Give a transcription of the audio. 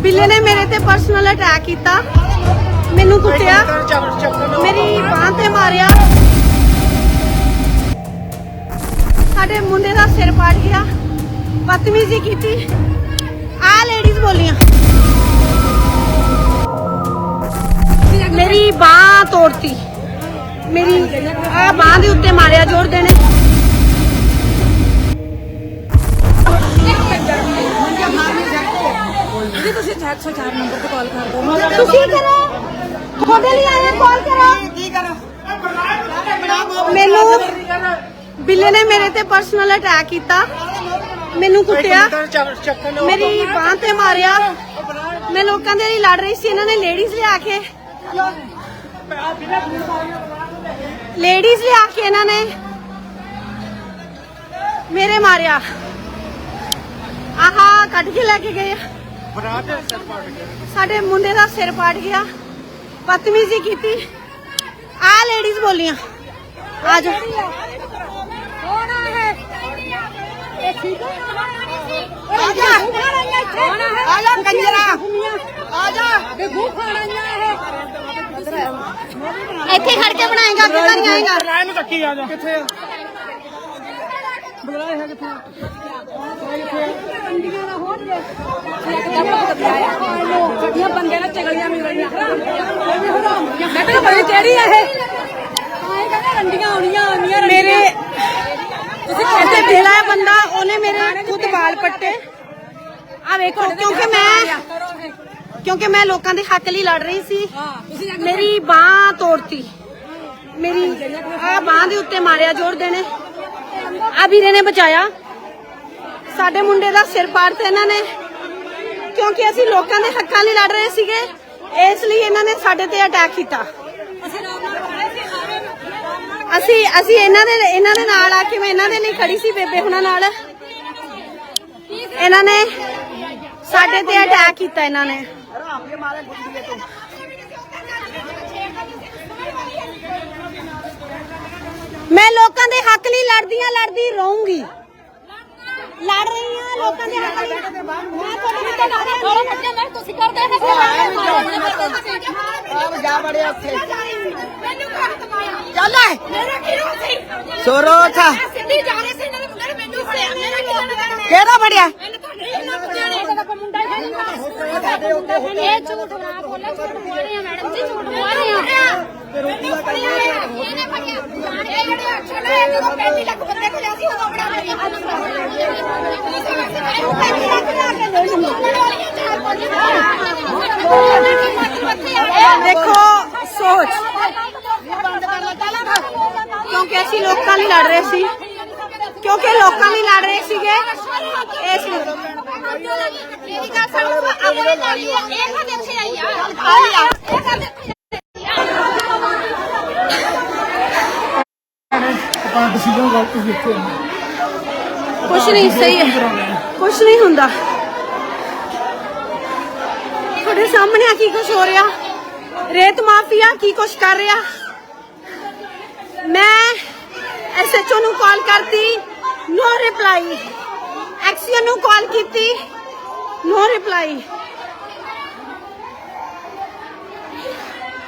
ਬਿੱਲੇ ਨੇ ਮੇਰੇ ਤੇ ਪਰਸਨਲ ਅਟੈਕ ਕੀਤਾ। ਮੈਨੂੰ ਕੁੱਟਿਆ। ਮੇਰੀ ਬਾਂਹ ਤੇ ਮਾਰਿਆ। ਸਾਡੇ ਮੁੰਡੇ ਦਾ ਸਿਰ ਪਾੜ ਗਿਆ। ਬਦਤਮੀਜ਼ੀ ਕੀਤੀ। ਆ ਲੇਡੀਜ਼ ਬੋਲੀਆਂ। ਮੇਰੀ ਬਾਹ ਤੋੜਤੀ। ਮੇਰੀ ਆ ਬਾਹ ਦੇ ਉੱਤੇ ਮਾਰਿਆ ਜ਼ੋਰ ਦੇਣੇ। ਤੁਸੀਂ 104 ਨੰਬਰ ਤੇ ਕਾਲ ਕਰ ਦਿਓ। ਤੁਸੀਂ ਕਰੋ ਤੁਹਾਡੇ ਲਈ ਆਏ ਕਾਲ ਕਰੋ ਕੀ ਕਰਾਂ? ਮੈਨੂੰ ਬਿੱਲੇ ਨੇ ਮੇਰੇ ਤੇ ਪਰਸਨਲ ਅਟੈਕ ਕੀਤਾ। ਮੈਨੂੰ ਕੁੱਟਿਆ। ਚੱਕਣ ਮੇਰੀ ਬਾਹ ਤੇ ਮਾਰਿਆ। ਮੈਂ ਲੋਕਾਂ ਦੇ ਲਈ ਲੜ ਰਹੀ ਸੀ ਇਹਨਾਂ ਨੇ ਲੇਡੀਜ਼ ਲਿਆ ਕੇ। ਲੇਡੀਜ਼ ਲਿਆ ਕੇ ਇਹਨਾਂ ਨੇ। ਮੇਰੇ ਮਾਰਿਆ। ਆਹਾ ਕੱਢ ਕੇ ਲੈ ਕੇ ਗਏ। ਸਾਡੇ ਮੁੰਡੇ ਦਾ ਸਿਰ ਪਾੜ ਗਿਆ। ਬਦਤਮੀਜ਼ੀ ਕੀਤੀ। ਆ ਲੇਡੀਜ਼ ਬੋਲੀਆਂ। ਆ ਜਾ ਕੌਣ ਹੈ। ਇਹ ਠੀਕ ਹੈ? ਆ ਜਾ। ਆ ਜਾ ਕੰਜਰਾ। ਆ ਜਾ। ਬੇਗੂ ਖਾਣਾ ਹੈ ਇੱਥੇ ਖੜ ਕੇ ਬਣਾਏਗਾ ਕਿੱਦਾਂ ਨਹੀਂ ਆਏਗਾ। ਰਾਇ ਨੂੰ ਧੱਕੀ ਆ ਜਾ। ਕਿੱਥੇ ਆ? ਬੁਲਾਏ ਹੈ ਕਿੱਥੇ ਗੱਡੀਆਂ ਬੰਦੇ ਨਾਲ ਚਗਲੀਆਂ ਮਿਲ ਰਹੀਆਂ ਮੈਂ ਕਿਹਾ ਬੜੀ ਕਿਹੜੀ ਹੈ ਇਹ? ਆਏ ਕਹਿੰਦੇ ਰੰਡੀਆਂ ਆਉਣੀਆਂ ਆਉਣੀਆਂ ਮੇਰੇ ਤੁਸੀਂ ਕਹਿੰਦੇ ਬਿਲਾ ਹੈ ਬੰਦਾ ਉਹਨੇ ਮੇਰੇ ਖੁਦ ਵਾਲ ਪੱਟੇ। ਆ ਵੇਖੋ ਕਿਉਂਕਿ ਮੈਂ ਕਿਉਂਕਿ ਮੈਂ ਲੋਕਾਂ ਦੇ ਹੱਕ ਲਈ ਲੜ ਰਹੀ ਸੀ। ਮੇਰੀ ਬਾਹ ਤੋੜਤੀ। ਮੇਰੀ ਆ ਬਾਹ ਦੇ ਉੱਤੇ ਮਾਰਿਆ ਜ਼ੋਰ ਦੇਣੇ। ਆ ਵੀਰੇ ਨੇ ਬਚਾਇਆ। ਸਾਡੇ ਮੁੰਡੇ ਦਾ ਸਿਰ ਪਾੜਤਾ ਇਹਨਾਂ ਨੇ। ਕਿਉਂਕਿ ਅਸੀਂ ਲੋਕਾਂ ਦੇ ਹੱਕਾਂ ਲਈ ਲੜ ਰਹੇ ਸੀਗੇ, ਇਸ ਲਈ ਇਹਨਾਂ ਨੇ ਸਾਡੇ ਤੇ ਅਟੈਕ ਕੀਤਾ। ਅਸੀਂ ਅਸੀਂ ਇਹਨਾਂ ਦੇ ਇਹਨਾਂ ਦੇ ਨਾਲ ਆ ਕੇ ਮੈਂ ਇਹਨਾਂ ਦੇ ਲਈ ਖੜੀ ਸੀ, ਬੇਬੇ ਹੁਣਾਂ ਨਾਲ। ਇਹਨਾਂ ਨੇ ਸਾਡੇ ਤੇ ਅਟੈਕ ਕੀਤਾ ਇਹਨਾਂ ਨੇ। ਮੈਂ ਲੋਕਾਂ ਦੇ ਹੱਕ ਲਈ ਲੜਦੀ ਆ ਲੜਦੀ ਰਹੂੰਗੀ। ਲੜ ਰਹੀ ਆ ਲੋਕਾਂ ਦੇ ਹੱਕ ਲਈ। ਮੈਂ ਤੁਹਾਡੇ ਵਿੱਚ ਲੜ ਰਹੀ ਥੋੜਾ ਬੱਚੇ ਮੈਂ ਤੁਸੀਂ ਕਰਦੇ ਨੇ ਆ। ਜਾ ਬੜੇ ਉੱਥੇ ਮੈਨੂੰ ਕਰ ਦਵਾਇਆ ਚੱਲ ਮੇਰਾ ਕੀ ਰੋਲ ਸੀ ਸੋਰੋ ਥਾ ਸਿੱਧੀ ਜਾ ਰਹੇ ਸੀ ਇਹਨਾਂ ਨੇ ਮੁੰਡੇ ਨੇ ਮੈਨੂੰ ਫੜਿਆ। ਮੇਰਾ ਕੀ ਰੋਲ ਕਿਹੜਾ ਬੜਿਆ ਮੈਨੂੰ ਇਹਨਾਂ ਪਜਾਣੇ ਮੁੰਡਾ ਹੀ ਇਹ ਝੂਠ ਨਾ ਬੋਲੇ ਝੂਠ ਬੋਲ ਰਹੇ ਆ ਮੈਡਮ ਜੀ ਝੂਠ ਬੋਲ ਰਹੇ ਆ। ਫੜਿਆ ਆ ਇਹਨੇ ਫੜਿਆ। ਜਦੋਂ ਪੈਂਤੀ ਲੱਖ ਬੰਦੇ ਕੋਲ ਅਸੀਂ ਉਦੋਂ ਬਣਾ ਲਈ ਦੇਖੋ ਸੋਚ। ਕਿਉਂਕਿ ਅਸੀਂ ਲੋਕਾਂ ਲਈ ਲੜ ਰਹੇ ਸੀ। ਕਿਉਂਕਿ ਲੋਕਾਂ ਲਈ ਲੜ ਰਹੇ ਸੀਗੇ। ਇਸ ਲਈ ਮੇਰੀ ਗੱਲ ਸੁਣੋ ਆਪਣੇ ਨਾਲ ਇਹ ਕਦੇ ਇੱਥੇ ਆਈ ਆ। ਇਹ ਕਦੇ ਆਪਾਂ ਡਿਸੀਜਨ ਗਲਤ ਦਿੱਤੇ ਕੁਛ ਨਹੀਂ, ਸਹੀ ਹੈ। ਕੁਛ ਨਹੀਂ ਹੁੰਦਾ। ਤੁਹਾਡੇ ਸਾਹਮਣੇ ਆ ਕੀ ਕੁਛ ਹੋ ਰਿਹਾ? ਰੇਤ ਮਾਫੀਆ ਕੀ ਕੁਛ ਕਰ ਰਿਹਾ? ਮੈਂ ਐਸਐਚਓ ਨੂੰ ਕਾਲ ਕਰਤੀ ਨੋ ਰਿਪਲਾਈ ਐਕਸੀਅਨ ਨੂੰ ਕਾਲ ਕੀਤੀ ਨੋ ਰਿਪਲਾਈ